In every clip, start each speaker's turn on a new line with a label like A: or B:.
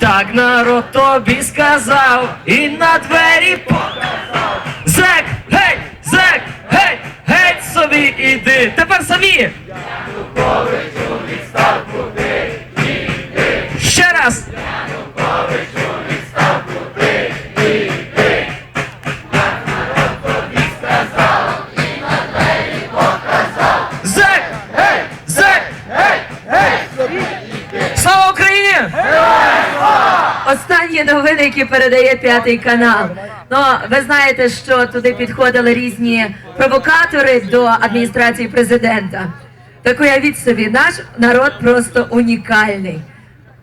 A: Так народ тобі сказав і на двері показав. Зек, геть, зек, геть, геть собі іди. Тепер самі. Ще раз. Зек! Гей! Зек! Гей! Гей! Слава Україні!
B: Останні новини, які передає п'ятий канал. Ну, ви знаєте, що туди підходили різні провокатори до адміністрації президента. Так уявіть собі, наш народ просто унікальний.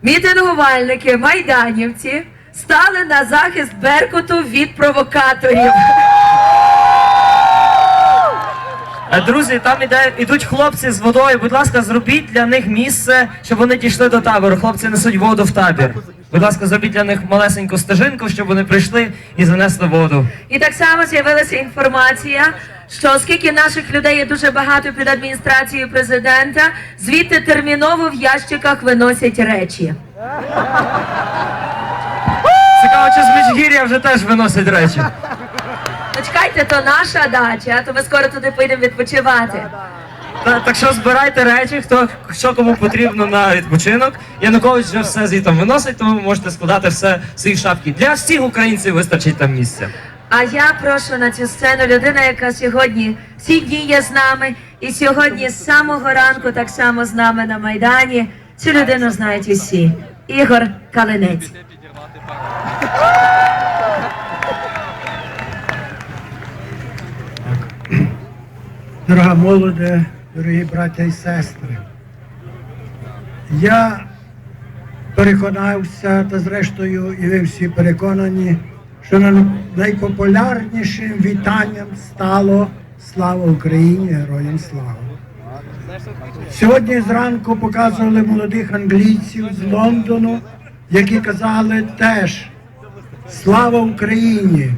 B: Мітингувальники, майданівці стали на захист Беркуту від провокаторів.
A: Друзі, там іде, ідуть хлопці з водою. Будь ласка, зробіть для них місце, щоб вони дійшли до табору. Хлопці несуть воду в табір. Будь ласка, зробіть для них малесеньку стежинку, щоб вони прийшли і занесли воду.
B: І так само з'явилася інформація, що оскільки наших людей є дуже багато під адміністрацією президента, звідти терміново в ящиках виносять речі.
A: Цікаво, чи з Міжгір'я вже теж виносять речі.
B: Ну чекайте, то наша дача, то ми скоро туди поїдемо відпочивати.
A: Та- Так що збирайте речі, хто що кому потрібно на відпочинок. Янукович вже все звітом виносить, тому ви можете складати все в свої шапки. Для всіх українців вистачить там місця.
B: А я прошу на цю сцену людина, яка сьогодні всі дні є з нами, і сьогодні з самого ранку так само з нами на Майдані. Цю людину знають усі. Ігор Калинець.
C: Дорога молоде, дорогі браття і сестри, я переконався, та зрештою і ви всі переконані, що на- найпопулярнішим вітанням стало Слава Україні, героям слава. Сьогодні зранку показували молодих англійців з Лондону, які казали теж Слава Україні!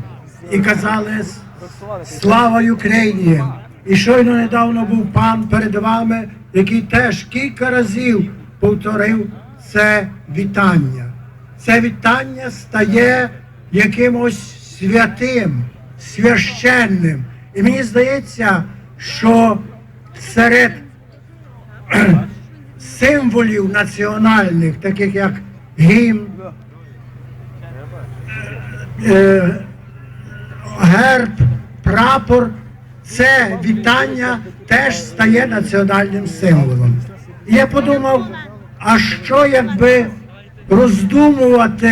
C: І казали Слава Україні! І щойно недавно був пан перед вами, який теж кілька разів повторив це вітання. Це вітання стає якимось святим, священним. І мені здається, що серед символів національних, таких як гімн, е, герб, прапор, це вітання теж стає національним символом. І я подумав, а що якби роздумувати